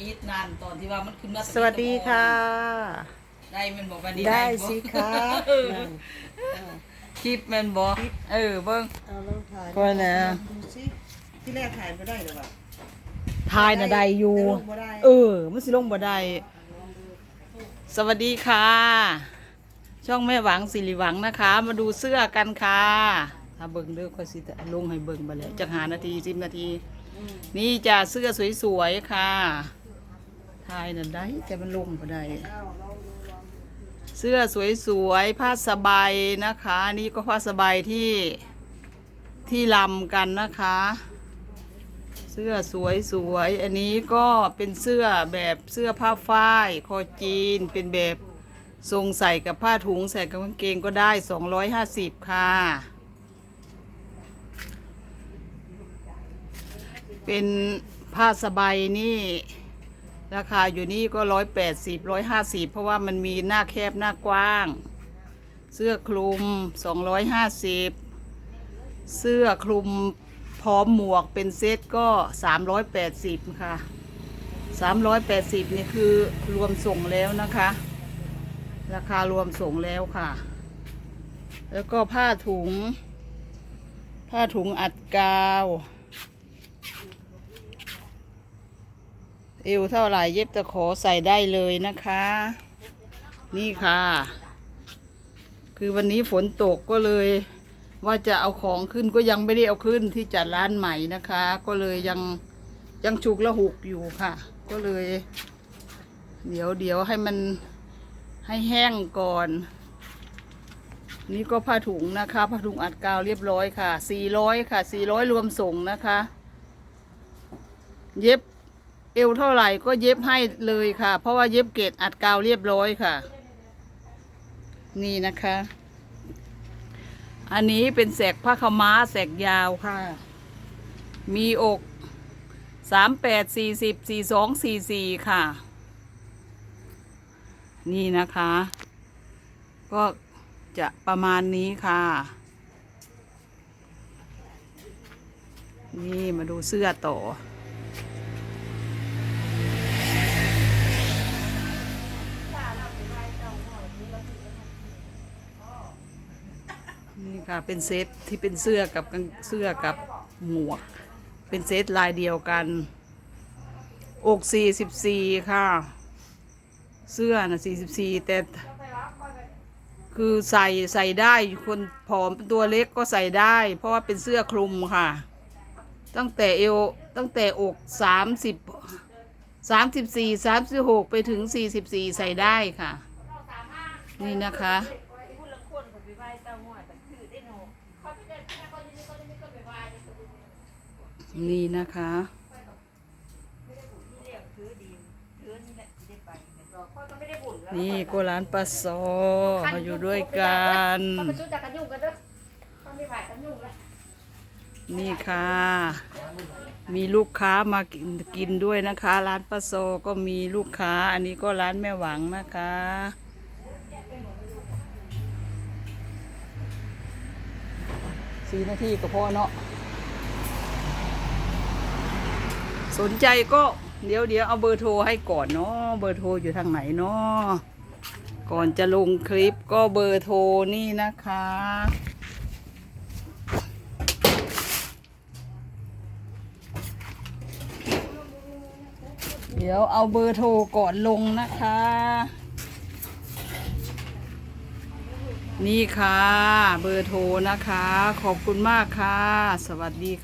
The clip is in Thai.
อีทนานตอนที่ว่ามันขึ้นมาสวัสดีค่ะ ได้มันบอกว่าดีได้บ่สิคะเออคลิปแมันบอกเออเบิ่งเอาลองถ่ายก็นะ ดูสิที่แรกถ่ายไม่ได้หรอวะทายน่ะได้อยู่แต่ลงบ่ได้ เออ มันสิลงบ่ได้ สวัสดีค่ะ ช่องแม่หวังสิริหวังนะคะ มาดูเสื้อกันค่ะ ถ้าเบิ่งเด้อค่อยสิลงให้เบิ่งไปเลยจักหานาทีสิบนาที นี่จ้ะเสื้อสวยๆค่ะ ทายน่ะได้แต่มันลงบ่ได้ เสื้อสวยๆ ผ้าสบายนะคะ นี่ก็ผ้าสบายที่ที่ลำกันนะคะ เสื้อสวยๆ อันนี้ก็เป็นเสื้อแบบเสื้อผ้าฝ้ายคอจีนเป็นแบบทรงใส่กับผ้าถุงใส่กับกางเกงก็ได้ 250 ค่ะ เป็นผ้าสบายนี่ ราคาอยู่นี่ก็ร้อยแปดสิบร้อยห้าสิบเพราะว่ามันมีหน้าแคบหน้ากว้าง เสื้อคลุมสองร้อยห้าสิบเสื้อคลุมพร้อมหมวกเป็นเซตก็สามร้อยแปดสิบค่ะสามร้อยแปดสิบนี่คือรวมส่งแล้วนะคะ ราคารวมส่งแล้วค่ะ แล้วก็ผ้าถุง ผ้าถุงอัดกาว เอวเท่าไหร่เย็บตะขอใส่ได้เลยนะคะ นี่ค่ะ คือวันนี้ฝนตกก็เลย ว่าจะเอาของขึ้นก็ยังไม่ได้เอาขึ้นที่จัดร้านใหม่นะคะ ก็เลยยังยังฉุกละหุกอยู่ค่ะ ก็เลย เดี๋ยวเดี๋ยวให้มันให้แห้งก่อน นี่ก็ผ้าถุงนะคะผ้าถุงอัดกาวเรียบร้อยค่ะ400ค่ะ400รวมส่งนะคะ เย็บ เอวเท่าไหร่ก็เย็บให้เลยค่ะ เพราะว่าเย็บเกรดอัดกาวเรียบร้อยค่ะ นี่นะคะ อันนี้เป็นแสกผ้าขาวม้าแสกยาวค่ะ มีอกสามแปดสี่สิบสี่สองสี่สี่ค่ะ นี่นะคะ ก็จะประมาณนี้ค่ะ นี่มาดูเสื้อต่อ นี่ค่ะเป็นเซตที่เป็นเสื้อกับกางเสื้อกับหมวก เป็นเซตลายเดียวกัน อกสี่สิบสี่ค่ะ เสื้อนะสี่สิบสี่แต่คือใส่ใส่ได้คนผอมตัวเล็กก็ใส่ได้ เพราะว่าเป็นเสื้อคลุมค่ะ ตั้งแต่เอวตั้งแต่อกสามสิบสามสิบสี่สามสิบหกไปถึงสี่สิบสี่ใส่ได้ค่ะ นี่นะคะ นี่นะคะนี่โกร้านปลาซอมาอยู่ด้วยกัน นี่ค่ะ มีลูกค้ามากินกินด้วยนะคะ ร้านปลาโซก็มีลูกค้า อันนี้ก็ร้านแม่หวังนะคะสี่นาทีก็พอเนาะ สนใจก็เดี๋ยวเดี๋ยวเอาเบอร์โทรให้ก่อนเนาะเบอร์โทรอยู่ทางไหนเนาะก่อนจะลงคลิปก็เบอร์โทรนี่นะคะ เดี๋ยวเอาเบอร์โทรก่อนลงนะคะ นี่ค่ะ เบอร์โทรนะคะ ขอบคุณมากค่ะ สวัสดี